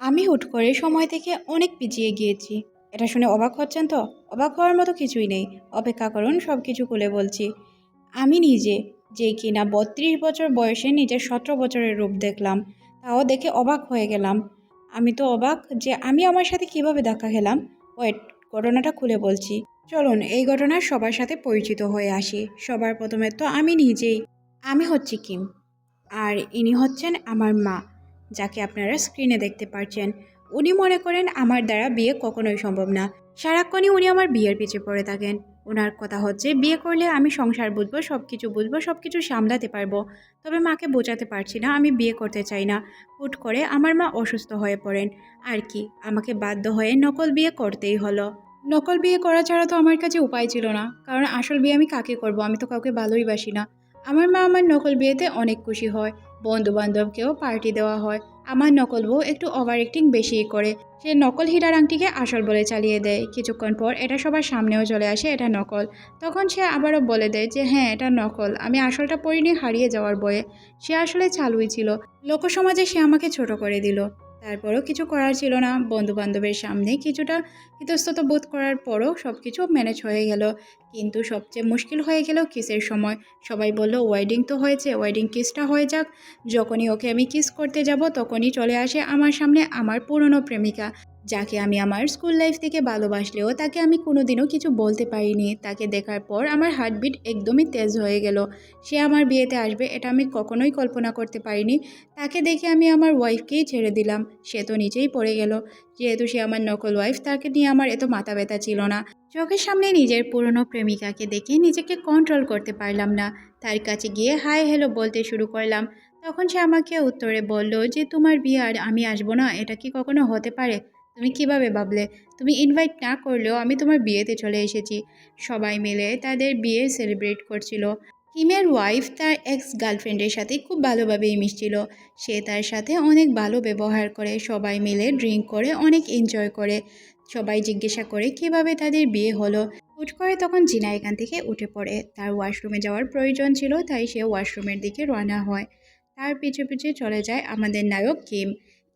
আমি হুট করে সময় থেকে অনেক পিছিয়ে গিয়েছি। এটা শুনে অবাক হচ্ছেন তো? অবাক হওয়ার মতো কিছুই নেই। অপেক্ষা করুন সব কিছু খুলে বলছি। আমি নিজে, যে কিনা বত্রিশ বছর বয়সে নিজের সতেরো বছরের রূপ দেখলাম, তাও দেখে অবাক হয়ে গেলাম। আমি তো অবাক যে আমি আমার সাথে কীভাবে দেখা খেলাম ওয়েট, ঘটনাটা খুলে বলছি। চলুন, এই ঘটনার সবার সাথে পরিচিত হয়ে আসি। সবার প্রথমে তো আমি নিজেই। আমি হচ্ছি কিম। আর ইনি হচ্ছেন আমার মা। যাকে আপনারা স্ক্রিনে দেখতে পাচ্ছেন উনি মনে করেন আমার দ্বারা বিয়ে কখনোই সম্ভব না। সারাক্ষণই উনি আমার বিয়ের পিছে পড়ে থাকেন। ওনার কথা হচ্ছে, বিয়ে করলে আমি সংসার বুঝব সব কিছু বুঝব সব কিছু সামলাতে পারব। তবে মাকে বোঝাতে পারছি না, আমি বিয়ে করতে চাই না। হুট করে আমার মা অসুস্থ হয়ে পড়েন। আর কি, আমাকে বাধ্য হয়ে নকল বিয়ে করতেই হলো। নকল বিয়ে করা ছাড়া তো আমার কাছে উপায় ছিল না। কারণ আসল বিয়ে আমি কাকে করব? আমি তো কাউকে ভালোই বাসি না। আমার মা আমার নকল বিয়েতে অনেক খুশি হয়। বন্ধু বান্ধবকেও পার্টি দেওয়া হয়। আমার নকল বউ একটু ওভার অ্যাক্টিং বেশি করে। সে নকল হীরার আংটিকে আসল বলে চালিয়ে দেয়। কিছুক্ষণ পর এটা সবার সামনেও চলে আসে এটা নকল। তখন সে আবারও বলে দেয় যে হ্যাঁ এটা নকল। আমি আসলটা পরিনি হারিয়ে যাওয়ার বয়ে। সে আসলে চালুই ছিল। লোকসমাজে সে আমাকে ছোট করে দিল। তারপরও কিছু করার ছিল না। বন্ধু বান্ধবের সামনে কিছুটা ইতস্তত বোধ করার পরও সব কিছু ম্যানেজ হয়ে গেল। কিন্তু সবচেয়ে মুশকিল হয়ে গেল কিসের সময়? সবাই বলল ওয়েডিং তো হয়েছে ওয়েডিং কিসটা হয়ে যাক। যখনই ওকে আমি কিস করতে যাব, তখনই চলে আসে আমার সামনে আমার পুরনো প্রেমিকা। যাকে আমি আমার স্কুল লাইফ থেকে ভালোবাসলেও তাকে আমি কোনোদিনও কিছু বলতে পারিনি। তাকে দেখার পর আমার হার্টবিট একদমই তেজ হয়ে গেল। সে আমার বিয়েতে আসবে, এটা আমি কখনোই কল্পনা করতে পারিনি। তাকে দেখে আমি আমার ওয়াইফকেই ছেড়ে দিলাম, সে তো নিচেই পড়ে গেল। যেহেতু সে আমার নকল ওয়াইফ তাকে নিয়ে আমার এত মাথা ব্যথা ছিল না। চোখের সামনে নিজের পুরনো প্রেমিকাকে দেখে নিজেকে কন্ট্রোল করতে পারলাম না। তার কাছে গিয়ে হাই হ্যালো বলতে শুরু করলাম। তখন সে আমাকে উত্তরে বলল যে, তোমার বিয়ে আর আমি আসব না, এটা কি কখনো হতে পারে? তুমি কীভাবে ভাবলে? তুমি ইনভাইট না করলেও আমি তোমার বিয়েতে চলে এসেছি। সবাই মিলে তাদের বিয়ে সেলিব্রেট করছিল। কিমের ওয়াইফ তার এক্স গার্লফ্রেন্ডের সাথে খুব ভালোভাবেই মিশছিল। সে তার সাথে অনেক ভালো ব্যবহার করে, সবাই মিলে ড্রিঙ্ক করে, অনেক এনজয় করে। সবাই জিজ্ঞাসা করে কীভাবে তাদের বিয়ে হলো। হুট করে তখন জিনা এখান থেকে উঠে পড়ে। তার ওয়াশরুমে যাওয়ার প্রয়োজন ছিল, তাই সে ওয়াশরুমের দিকে রওনা হয়। তার পিছু পিছু চলে যায় আমাদের নায়ক কিম।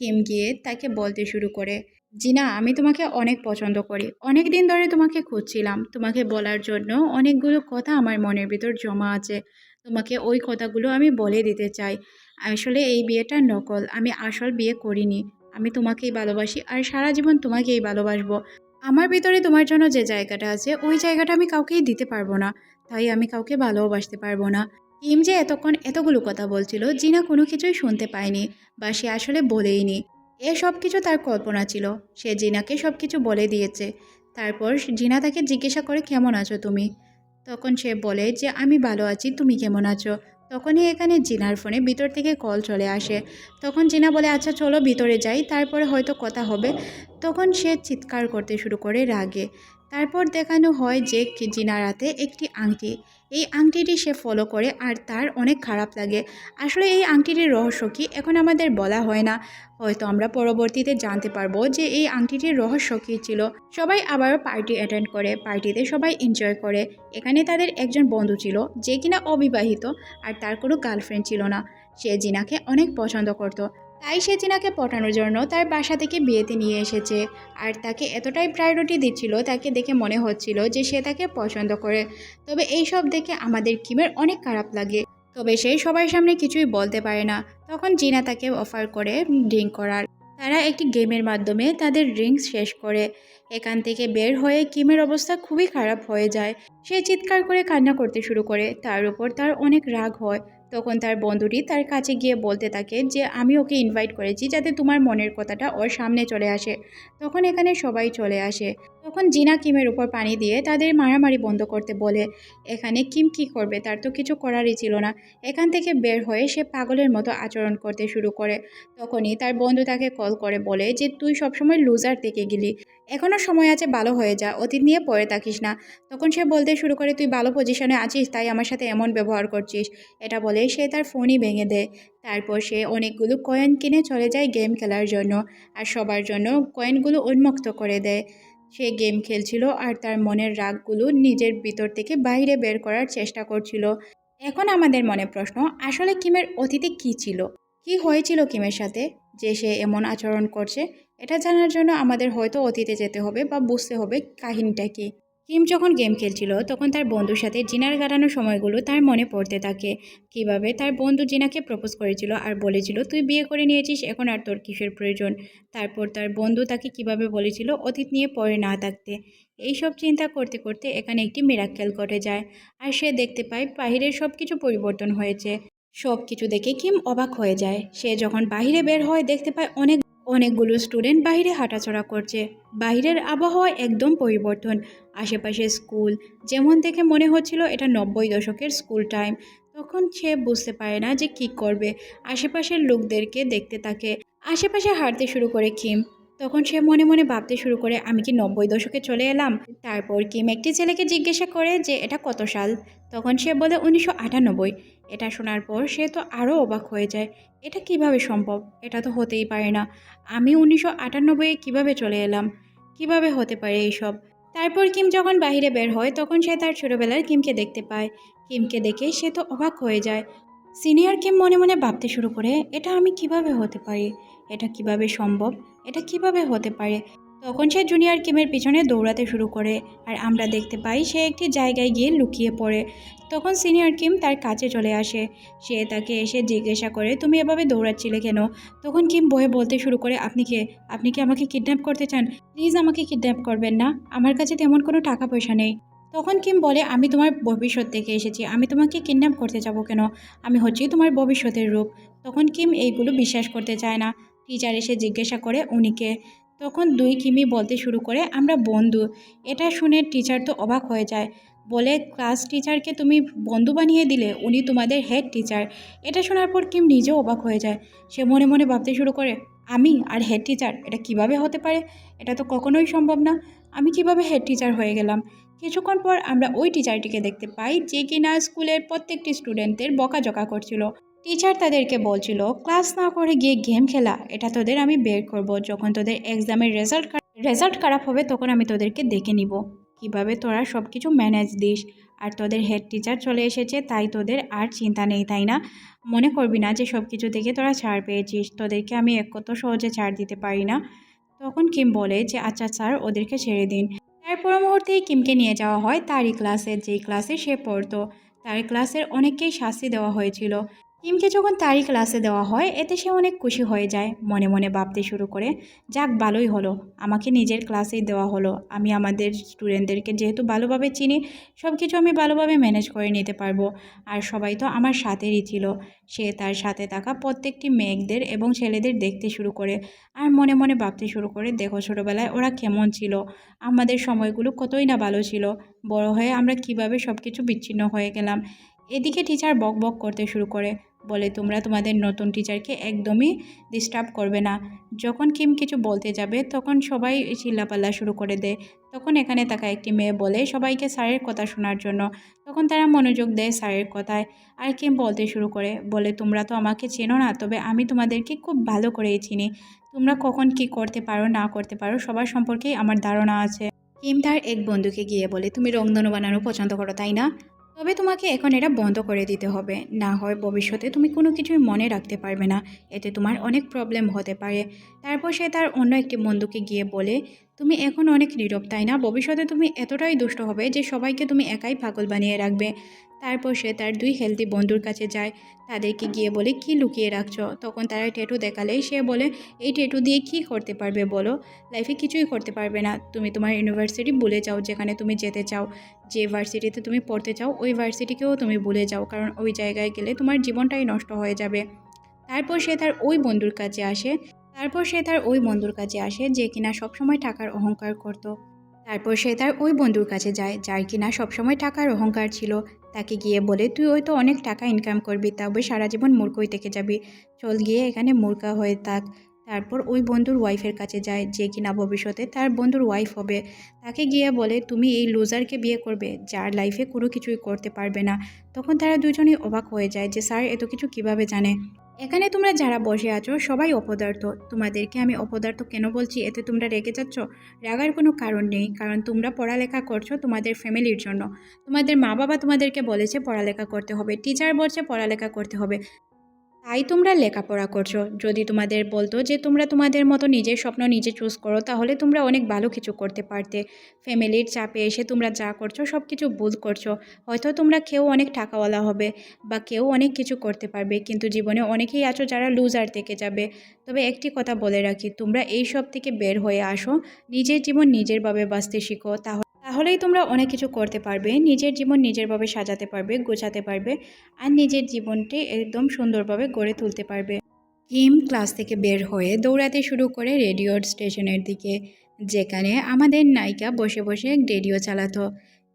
কিম গিয়ে তাকে বলতে শুরু করে জিনা, আমি তোমাকে অনেক পছন্দ করি। অনেক দিন ধরে তোমাকে খুঁজছিলাম। তোমাকে বলার জন্য অনেকগুলো কথা আমার মনের ভিতর জমা আছে। তোমাকে ওই কথাগুলো আমি বলে দিতে চাই। আসলে এই বিয়েটা নকল। আমি আসল বিয়ে করিনি। আমি তোমাকেই ভালোবাসি আর সারা জীবন তোমাকেই ভালোবাসবো। আমার ভিতরে তোমার জন্য যে জায়গাটা আছে, ওই জায়গাটা আমি কাউকেই দিতে পারব না। তাই আমি কাউকে ভালোবাসতে পারব না। কিম যে এতক্ষণ এতগুলো কথা বলছিল, জিনা কোনো কিছুই শুনতে পায়নি বা সে আসলে বলেইনি। এ সব কিছু তার কল্পনা ছিল। সে জিনাকে সব কিছু বলে দিয়েছে। তারপর জিনা তাকে জিজ্ঞাসা করে, কেমন আছো তুমি? তখন সে বলে যে, আমি ভালো আছি, তুমি কেমন আছো? তখনই এখানে জিনার ফোনে ভিতর থেকে কল চলে আসে। তখন জিনা বলে আচ্ছা চলো ভিতরে যাই, তারপরে হয়তো কথা হবে। তখন সে চিৎকার করতে শুরু করে রাগে। তারপর দেখানো হয় যে, জিনার হাতে একটি আংটি এই আংটিটি সে ফলো করে আর তার অনেক খারাপ লাগে। আসলে এই আংটিটির রহস্য কি? এখন আমাদের বলা হয় না। হয়তো আমরা পরবর্তীতে জানতে পারব যে এই আংটিটির রহস্য কী ছিল। সবাই আবারও পার্টি অ্যাটেন্ড করে পার্টিতে সবাই এনজয় করে। এখানে তাদের একজন বন্ধু ছিল, যে কিনা অবিবাহিত, আর তার কোনো গার্লফ্রেন্ড ছিল না। সে জিনাকে অনেক পছন্দ করত। তাই সে জিনাকে পটানোর জন্য তার বাসা থেকে বিয়েতে নিয়ে এসেছে। আর তাকে এতটাই প্রায়োরিটি দিচ্ছিল, তাকে দেখে মনে হচ্ছিল যে সে তাকে পছন্দ করে। তবে এই সব দেখে আমাদের কিমের অনেক খারাপ লাগে। তবে সে সবার সামনে কিছুই বলতে পারে না। তখন জিনা তাকে অফার করে ড্রিঙ্ক করার। তারা একটি গেমের মাধ্যমে তাদের ড্রিঙ্কস শেষ করে। এখান থেকে বের হয়ে কিমের অবস্থা খুবই খারাপ হয়ে যায়। সে চিৎকার করে কান্না করতে শুরু করে। তার উপর তার অনেক রাগ হয়। তখন তার বন্ধুটি তার কাছে গিয়ে বলতে থাকে যে, আমি ওকে ইনভাইট করেছি যাতে তোমার মনের কথাটা ওর সামনে চলে আসে। তখন এখানে সবাই চলে আসে। তখন জিনা কিমের উপর পানি দিয়ে তাদের মারামারি বন্ধ করতে বলে, এখানে কিম কি করবে? তার তো কিছু করারই ছিল না। এখান থেকে বের হয়ে সে পাগলের মতো আচরণ করতে শুরু করে। তখনই তার বন্ধু তাকে কল করে বলে যে, তুই সবসময় লুজার থেকে গেলি। এখনও সময় আছে, ভালো হয়ে যা। অতীত নিয়ে পড়ে থাকিস না। তখন সে বলতে শুরু করে, তুই ভালো পজিশনে আছিস, তাই আমার সাথে এমন ব্যবহার করছিস। এটা বলে সে তার ফোনই ভেঙে দেয়। তারপর সে অনেকগুলো কয়েন কিনে চলে যায় গেম খেলার জন্য। আর সবার জন্য কয়েনগুলো উন্মুক্ত করে দেয়। সে গেম খেলছিল আর তার মনের রাগগুলো নিজের ভিতর থেকে বাইরে বের করার চেষ্টা করছিল। এখন আমাদের মনে প্রশ্ন, আসলে কিমের অতীতে কি ছিল? কি হয়েছিল কিমের সাথে যে সে এমন আচরণ করছে? এটা জানার জন্য আমাদের হয়তো অতীতে যেতে হবে বা বুঝতে হবে কাহিনীটা কি। কিম যখন গেম খেলছিল, তখন তার বন্ধুর সাথে জিনার কাটানোর সময়গুলো তার মনে পড়তে থাকে। কীভাবে? তার বন্ধু জিনাকে প্রপোজ করেছিল আর বলেছিল, তুই বিয়ে করে নিয়েছিস, এখন আর তোর কিসের প্রয়োজন? তারপর তার বন্ধু তাকে কীভাবে বলেছিল, অতীত নিয়ে পরে না থাকতে। এইসব চিন্তা করতে করতে এখানে একটি মিরাক্কেল ঘটে যায় আর সে দেখতে পায় বাহিরের সব কিছু পরিবর্তন হয়েছে। সব কিছু দেখে কিম অবাক হয়ে যায়। সে যখন বাইরে বের হয়, দেখতে পায় অনেক অনেকগুলো স্টুডেন্ট বাইরে হাঁটাচলা করছে। বাইরের আবহাওয়া একদম পরিবর্তন। আশেপাশে স্কুল যেমন দেখে মনে হচ্ছিল এটা নব্বই দশকের স্কুল টাইম তখন সে বুঝতে পারে না যে কি করবে। আশেপাশের লোকদেরকে দেখতে থাকে। আশেপাশে হাঁটতে শুরু করে কিম। তখন সে মনে মনে ভাবতে শুরু করে, আমি কি নব্বই দশকে চলে এলাম? তারপর কিম একটি ছেলেকে জিজ্ঞাসা করে যে, এটা কত সাল? তখন সে বলে, উনিশশো আটানব্বই। এটা শোনার পর সে তো আরও অবাক হয়ে যায়। এটা কীভাবে সম্ভব? এটা তো হতেই পারে না। আমি উনিশশো আটানব্বইয়ে কীভাবে চলে এলাম? কীভাবে হতে পারে এইসব? তারপর কিম যখন বাইরে বের হয়, তখন সে তার ছোটোবেলার কিমকে দেখতে পায়। কিমকে দেখে সে তো অবাক হয়ে যায়। সিনিয়র কিম মনে মনে ভাবতে শুরু করে, এটা আমি কীভাবে হতে পারি? এটা কীভাবে সম্ভব? এটা কীভাবে হতে পারে? তখন সে জুনিয়র কিমের পিছনে দৌড়াতে শুরু করে আর আমরা দেখতে পাই সে একটি জায়গায় গিয়ে লুকিয়ে পড়ে। তখন সিনিয়র কিম তার কাছে চলে আসে। সে তাকে এসে জিজ্ঞাসা করে, তুমি এভাবে দৌড়াচ্ছিলে কেন? তখন কিম বয়ে বলতে শুরু করে, আপনি কে? আপনি কি আমাকে কিডন্যাপ করতে চান? প্লিজ আমাকে কিডন্যাপ করবেন না। আমার কাছে তেমন কোনো টাকা পয়সা নেই। তখন কিম বলে, আমি তোমার ভবিষ্যৎ থেকে এসেছি। আমি তোমাকে কিডন্যাপ করতে যাব কেন? আমি হচ্ছি তোমার ভবিষ্যতের রূপ। তখন কিম এইগুলো বিশ্বাস করতে চায় না। টিচার এসে জিজ্ঞাসা করে উনিকে তখন দুই কিমি বলতে শুরু করে, আমরা বন্ধু। এটা শুনে টিচার তো অবাক হয়ে যায়। বলে, ক্লাস টিচারকে তুমি বন্ধু বানিয়ে দিলে, উনি তোমাদের হেড টিচার এটা শোনার পর কিম নিজেও অবাক হয়ে যায়। সে মনে মনে ভাবতে শুরু করে, আমি আর হেড টিচার এটা কীভাবে হতে পারে? এটা তো কখনোই সম্ভব না। আমি কীভাবে হেড টিচার হয়ে গেলাম? কিছুক্ষণ পর আমরা ওই টিচারটিকে দেখতে পাই, যে কিনা স্কুলের প্রত্যেকটি স্টুডেন্টদের বকাঝকা করছিল। টিচার তাদেরকে বলছিল ক্লাস না করে গিয়ে গেম খেলা। এটা তোদের আমি বের করব। যখন তোদের এক্সামের রেজাল্ট রেজাল্ট খারাপ হবে, তখন আমি তোদেরকে দেখে নিব। কীভাবে তোরা সব কিছু ম্যানেজ দিস। আর তোদের হেড টিচার চলে এসেছে, তাই তোদের আর চিন্তা নেই, তাই না? মনে করবি না যে সব কিছু থেকে তোরা ছাড় পেয়েছিস। তোদেরকে আমি এক কত সহজে ছাড় দিতে পারি না। তখন কিম বলে যে আচ্ছা স্যার ওদেরকে ছেড়ে দিন। তারপর মুহূর্তেই কিমকে নিয়ে যাওয়া হয় তারই ক্লাসে যেই ক্লাসে সে পড়তো। তার ক্লাসের অনেককেই শাস্তি দেওয়া হয়েছিল। কিমকে যখন তারই ক্লাসে দেওয়া হয়, এতে সে অনেক খুশি হয়ে যায়। মনে মনে ভাবতে শুরু করে, যাক, ভালোই হলো। আমাকে নিজের ক্লাসেই দেওয়া হলো। আমি আমাদের স্টুডেন্টদেরকে যেহেতু ভালোভাবে চিনি সব কিছু আমি ভালোভাবে ম্যানেজ করে নিতে পারব। আর সবাই তো আমার সাথেরই ছিল। সে তার সাথে থাকা প্রত্যেকটি মেয়েদের এবং ছেলেদের দেখতে শুরু করে। আর মনে মনে ভাবতে শুরু করে, দেখো, ছোটোবেলায় ওরা কেমন ছিল? আমাদের সময়গুলো কতই না ভালো ছিল? বড় হয়ে আমরা কীভাবে সব কিছু বিচ্ছিন্ন হয়ে গেলাম? এদিকে টিচার বক বক করতে শুরু করে বলে, তোমরা তোমাদের নতুন টিচারকে একদমই ডিস্টার্ব করবে না। যখন কিম কিছু বলতে যাবে, তখন সবাই চিল্লাপাল্লা শুরু করে দেয়। তখন এখানে থাকা একটি মেয়ে বলে, সবাইকে স্যারের কথা শোনার জন্য। তখন তারা মনোযোগ দেয় স্যারের কথায়। আর কিম বলতে শুরু করে, বলে, তোমরা তো আমাকে চেনো না, তবে আমি তোমাদেরকে খুব ভালো করেই চিনি। তোমরা কখন কি করতে পারো, না করতে পারো, সবার সম্পর্কেই আমার ধারণা আছে। কিম তার এক বন্ধুকে গিয়ে বলে, তুমি রংধনু বানানো পছন্দ করো, তাই না? তবে তোমাকে এখন এটা বন্ধ করে দিতে হবে। না হয় ভবিষ্যতে তুমি কোনো কিছুই মনে রাখতে পারবে না। এতে তোমার অনেক প্রবলেম হতে পারে। তারপর সে তার অন্য একটি বন্ধুকে গিয়ে বলে তুমি এখন অনেক নীরব, তাই না? ভবিষ্যতে তুমি এতটাই দুষ্ট হবে যে সবাইকে তুমি একাই পাগল বানিয়ে রাখবে। তারপর সে তার দুই হেলদি বন্ধুর কাছে যায়। তাদেরকে গিয়ে বলে, কি লুকিয়ে রাখছো? তখন তারা টেটু দেখালেই সে বলে, এই টেটু দিয়ে কি করতে পারবে বলো? লাইফে কিছুই করতে পারবে না। তুমি তোমার ইউনিভার্সিটি ভুলে যাও যেখানে তুমি যেতে চাও। যে ভার্সিটিতে তুমি পড়তে চাও, ওই ভার্সিটিকেও তুমি ভুলে যাও। কারণ ওই জায়গায় গেলে তোমার জীবনটাই নষ্ট হয়ে যাবে। তারপর সে তার ওই বন্ধুর কাছে আসে। তারপর সে তার ওই বন্ধুর কাছে আসে যে কিনা সবসময় টাকার অহংকার করত। তারপর সে তার ওই বন্ধুর কাছে যায়, যার কিনা সবসময় টাকার অহংকার ছিল। তাকে গিয়ে বলে, তুই ওই তো অনেক টাকা ইনকাম করবি তবে সারা জীবন মূর্খই থেকে যাবি। চল গিয়ে এখানে মূর্খা হয়ে থাক। তারপর ওই বন্ধুর ওয়াইফের কাছে যায়, যে কিনা ভবিষ্যতে তার বন্ধুর ওয়াইফ হবে। তাকে গিয়ে বলে, তুমি এই লুজারকে বিয়ে করবে, যার লাইফে কোনো কিছুই করতে পারবে না। তখন তারা দুজনেই অবাক হয়ে যায় যে, স্যার, এত কিছু কীভাবে জানে? এখানে তোমরা যারা বসে আছো, সবাই অপদার্থ। তোমাদেরকে আমি অপদার্থ কেন বলছি? এতে তোমরা রেগে যাচ্ছ? রাগার কোনো কারণ নেই, কারণ তোমরা পড়ালেখা করছ তোমাদের ফ্যামিলির জন্য। তোমাদের মা বাবা তোমাদেরকে বলেছে পড়ালেখা করতে হবে টিচার বলছে পড়ালেখা করতে হবে। তাই তোমরা লেখাপড়া করছ। যদি তোমাদের বলতো যে তোমরা তোমাদের মতো নিজের স্বপ্ন নিজে চুজ করো, তাহলে তোমরা অনেক ভালো কিছু করতে পারতে। ফ্যামিলির চাপে এসে তোমরা যা করছ সব কিছু ভুল করছ। হয়তো তোমরা কেউ অনেক টাকাওয়ালা হবে বা কেউ অনেক কিছু করতে পারবে, কিন্তু জীবনে অনেকেই আছো যারা লুজার থেকে যাবে। তবে একটি কথা বলে রাখি, তোমরা এই সব থেকে বের হয়ে আসো। নিজের জীবন নিজেরভাবে বাঁচতে শিখো, তাহলে তাহলেই তোমরা অনেক কিছু করতে পারবে, নিজের জীবন নিজেরভাবে সাজাতে পারবে, গোছাতে পারবে, আর নিজের জীবনটি একদম সুন্দরভাবে গড়ে তুলতে পারবে। কিম ক্লাস থেকে বের হয়ে দৌড়াতে শুরু করে রেডিওর স্টেশনের দিকে, যেখানে আমাদের নায়িকা বসে বসে রেডিও চালাতো।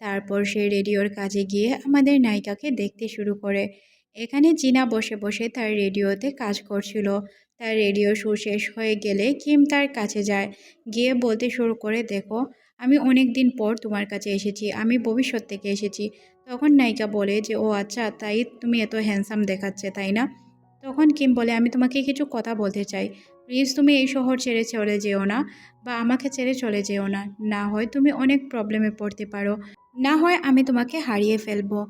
তারপর সে রেডিওর কাছে গিয়ে আমাদের নায়িকাকে দেখতে শুরু করে। এখানে জিনা বসে বসে তার রেডিওতে কাজ করছিল। তার রেডিও সুর শেষ হয়ে গেলে কিম তার কাছে যায়। গিয়ে বলতে শুরু করে, দেখো আমি অনেক দিন পর তোমার কাছে এসেছি, আমি ভবিষ্যৎ থেকে এসেছি। তখন নায়িকা বলে যে, ও আচ্ছা তাই তুমি এত হ্যান্ডসাম দেখাচ্ছে, তাই না? তখন কিম বলে, আমি তোমাকে কিছু কথা বলতে চাই। প্লিজ তুমি এই শহর ছেড়ে চলে যেও না বা আমাকে ছেড়ে চলে যেও না। না হয় তুমি অনেক প্রবলেমে পড়তে পারো। না হয় আমি তোমাকে হারিয়ে ফেলব।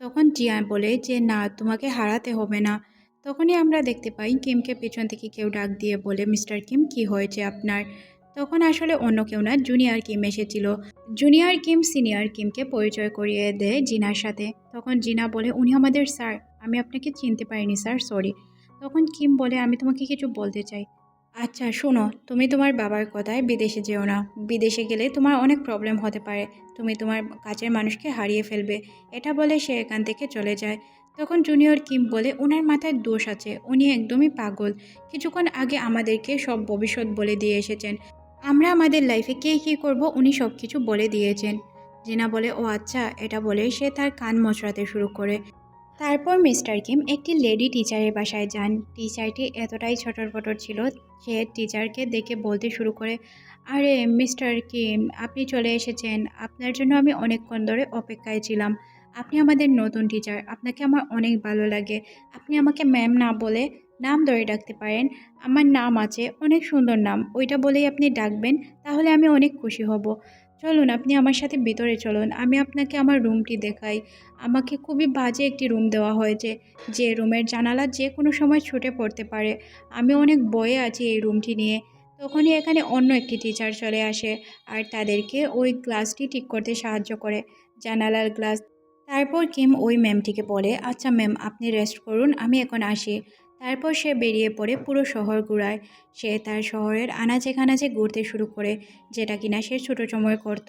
তখন জিয়া বলে যে, না, তোমাকে হারাতে হবে না। তখনই আমরা দেখতে পাই কিমকে পেছন থেকে কেউ ডাক দিয়ে বলে, মিস্টার কিম, কি হয়েছে আপনার? তখন আসলে অন্য কেউ না জুনিয়র কিম এসেছিল। জুনিয়র কিম সিনিয়র কিমকে পরিচয় করিয়ে দেয় জিনার সাথে। তখন জিনা বলে, উনি আমাদের স্যার, আমি আপনাকে চিনতে পারিনি স্যার, সরি। তখন কিম বলে, আমি তোমাকে কিছু বলতে চাই। আচ্ছা শোনো, তুমি তোমার বাবার কথায় বিদেশে যেও না। বিদেশে গেলে তোমার অনেক প্রবলেম হতে পারে। তুমি তোমার কাছের মানুষকে হারিয়ে ফেলবে। এটা বলে সে এখান থেকে চলে যায়। তখন জুনিয়র কিম বলে ওনার মাথায় দোষ আছে। উনি একদমই পাগল। কিছুক্ষণ আগে আমাদেরকে সব ভবিষ্যৎ বলে দিয়ে এসেছেন। আমরা আমাদের লাইফে কে কী করব উনি সব কিছু বলে দিয়েছেন। জিনা বলে, ও আচ্ছা এটা বলে সে তার কান মচড়াতে শুরু করে। তারপর মিস্টার কিম একটি লেডি টিচারের বাসায় যান। টিচারটি এতটাই ছটরপটর ছিল সে টিচারকে দেখে বলতে শুরু করে, আরে, মিস্টার কিম, আপনি চলে এসেছেন। আপনার জন্য আমি অনেকক্ষণ ধরে অপেক্ষায় ছিলাম। আপনি আমাদের নতুন টিচার আপনাকে আমার অনেক ভালো লাগে। আপনি আমাকে ম্যাম না বলে নাম ধরে ডাকতে পারেন। আমার নাম আছে, অনেক সুন্দর নাম। ওইটা বলেই আপনি ডাকবেন, তাহলে আমি অনেক খুশি হব। চলুন, আপনি আমার সাথে ভিতরে চলুন। আমি আপনাকে আমার রুমটি দেখাই। আমাকে খুবই বাজে একটি রুম দেওয়া হয়েছে। যে রুমের জানালা যে কোনো সময় ছুটে পড়তে পারে। আমি অনেক বয়ে আছি এই রুমটি নিয়ে। তখনই এখানে অন্য একটি টিচার চলে আসে আর তাদেরকে ওই গ্লাসটি ঠিক করতে সাহায্য করে। জানালার গ্লাস তারপর কিম ওই ম্যামটিকে বলে আচ্ছা ম্যাম আপনি রেস্ট করুন, আমি এখন আসি। তারপর সে বেরিয়ে পড়ে পুরো শহর ঘুরায়। সে তার শহরের আনাচে কানাচে ঘুরতে শুরু করে, যেটা কিনা সে ছোটো সময় করত।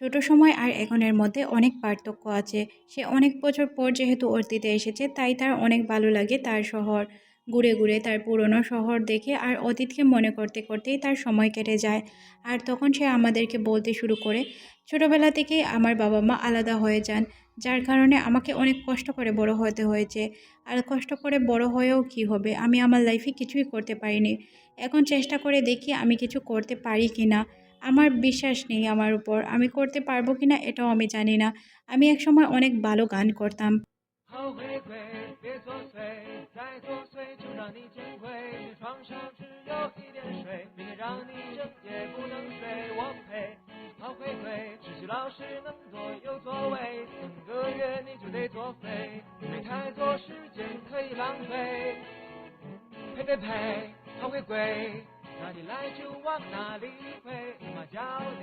ছোট সময় আর এখনের মধ্যে অনেক পার্থক্য আছে। সে অনেক বছর পর যেহেতু অতীতে এসেছে, তাই তার অনেক ভালো লাগে তার শহর। ঘুরে ঘুরে তার পুরনো শহর দেখে আর অতীতকে মনে করতে করতেই তার সময় কেটে যায়। আর তখন সে আমাদেরকে বলতে শুরু করে, ছোটোবেলা থেকেই আমার বাবা মা আলাদা হয়ে যান, যার কারণে আমাকে অনেক কষ্ট করে বড় হতে হয়েছে। আর কষ্ট করে বড় হয়েও কি হবে? আমি আমার লাইফে কিছুই করতে পারিনি। এখন চেষ্টা করে দেখি আমি কিছু করতে পারি কি না। আমার বিশ্বাস নেই আমার উপর। আমি করতে পারব কি না এটাও আমি জানি না। আমি একসময় অনেক ভালো গান করতাম। 让你整夜不能睡，我陪。好回归，实习老师能多有作为，三个月你就得作废，没太多时间可以浪费。呸呸呸，好回归，哪里来就往哪里飞，妈教你。